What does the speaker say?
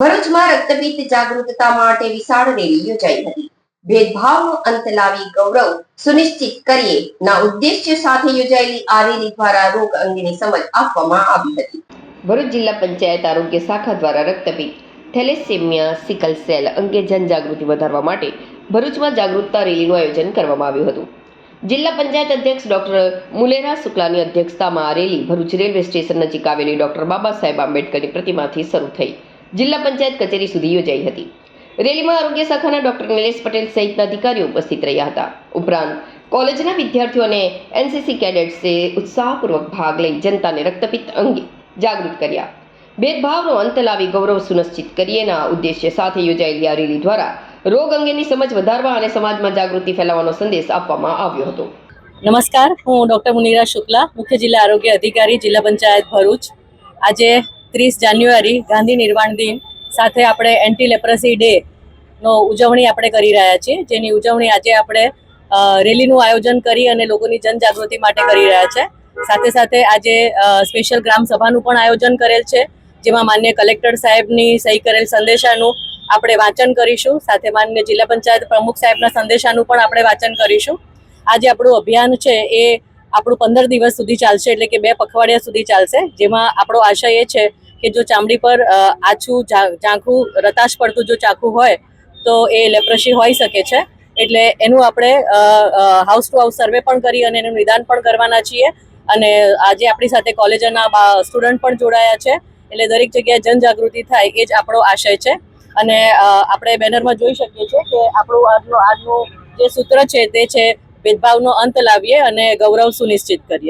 ભરૂચમાં રક્તપિત્ત જાગૃતતા માટે વિશાળ રેલી યોજાઈ હતી. ભેદભાવનો અંત લાવી ગૌરવ સુનિશ્ચિત કરીએ ના ઉદ્દેશ્ય સાથે યોજાયેલી આ રેલી દ્વારા રોગ અંગેની સમજ આપવામાં આવી હતી. ભરૂચ જિલ્લા પંચાયત આરોગ્ય શાખા દ્વારા રક્તપિત્ત, થેલેસેમિયા, સિકલ સેલ અંગે જનજાગૃતિ વધારવા માટે ભરૂચમાં જાગૃતતા રેલીનું આયોજન કરવામાં આવ્યું હતું. જિલ્લા પંચાયત અધ્યક્ષ ડોક્ટર મુલેરા શુક્લાની અધ્યક્ષતામાં આ રેલી ભરૂચ રેલવે સ્ટેશન નજીક આવેલી ડોક્ટર બાબા સાહેબ આંબેડકરની પ્રતિમાથી શરૂ થઈ. જિલ્લા પંચાયત કચેરી સુધી યોજાઈ હતી. રેલીમાં આરોગ્ય શાખાના ડોક્ટર નિલેશ પટેલ સહિતના અધિકારીઓ ઉપસ્થિત રહ્યા હતા. ઉપરાંત, કોલેજના વિદ્યાર્થીઓ અને એનસીસી કેડેટ્સે ઉત્સાહપૂર્વક ભાગ લઈ જનતાને રક્તપિત્ત અંગે જાગૃત કર્યા. ભેદભાવનો અંત લાવી ગૌરવ સુનિશ્ચિત કરીએના ઉદ્દેશ્ય સાથે યોજાયેલી આ રેલી દ્વારા રોગ અંગેની સમજ વધારવા અને સમાજમાં જાગૃતિ ફેલાવવાનો સંદેશ આપવામાં આવ્યો હતો. નમસ્કાર, હું ડૉક્ટર મુનિરા શુક્લા, મુખ્ય જિલ્લા આરોગ્ય અધિકારી, જિલ્લા પંચાયત ભરૂચ. આજે ત્રીસ જાન્યુઆરી ગાંધી નિર્વાણ દિન સાથે આપણે એન્ટી લેપ્રસી ડે નો ઉજવણી આપણે કરી રહ્યા છીએ. જેની ઉજવણી આજે આપણે રેલીનું આયોજન કરી અને લોકોની જનજાગૃતિ માટે કરી રહ્યા છે. સાથે સાથે આજે સ્પેશિયલ ગ્રામ સભાનું પણ આયોજન કરેલ છે, જેમાં માન્ય કલેક્ટર સાહેબની સહી કરેલ સંદેશાનું આપણે વાંચન કરીશું. સાથે માન્ય જિલ્લા પંચાયત પ્રમુખ સાહેબના સંદેશાનું પણ આપણે વાંચન કરીશું. આજે આપણું અભિયાન છે એ આપણું પંદર દિવસ સુધી ચાલશે એટલે કે બે પખવાડિયા સુધી ચાલશે. જેમાં આપણો આશય એ છે કે જો ચામડી પર આછું ઝાંખું રતાશ પડતું જો ચાકુ હોય, તો એ લેપ્રસી હોઈ શકે છે. એટલે એનું આપણે હાઉસ ટુ હાઉસ સર્વે પણ કરી અને એનું નિદાન પણ કરવાના છીએ. અને આજે આપણી સાથે કોલેજના સ્ટુડન્ટ પણ જોડાયા છે. એટલે દરેક જગ્યાએ જનજાગૃતિ થાય એ જ આપણો આશય છે. અને આપણે બેનરમાં જોઈ શકીએ છીએ કે આપણું આજનું આજનું જે સૂત્ર છે તે છે ભેદભાવનો અંત લાવીએ અને ગૌરવ સુનિશ્ચિત કરીએ.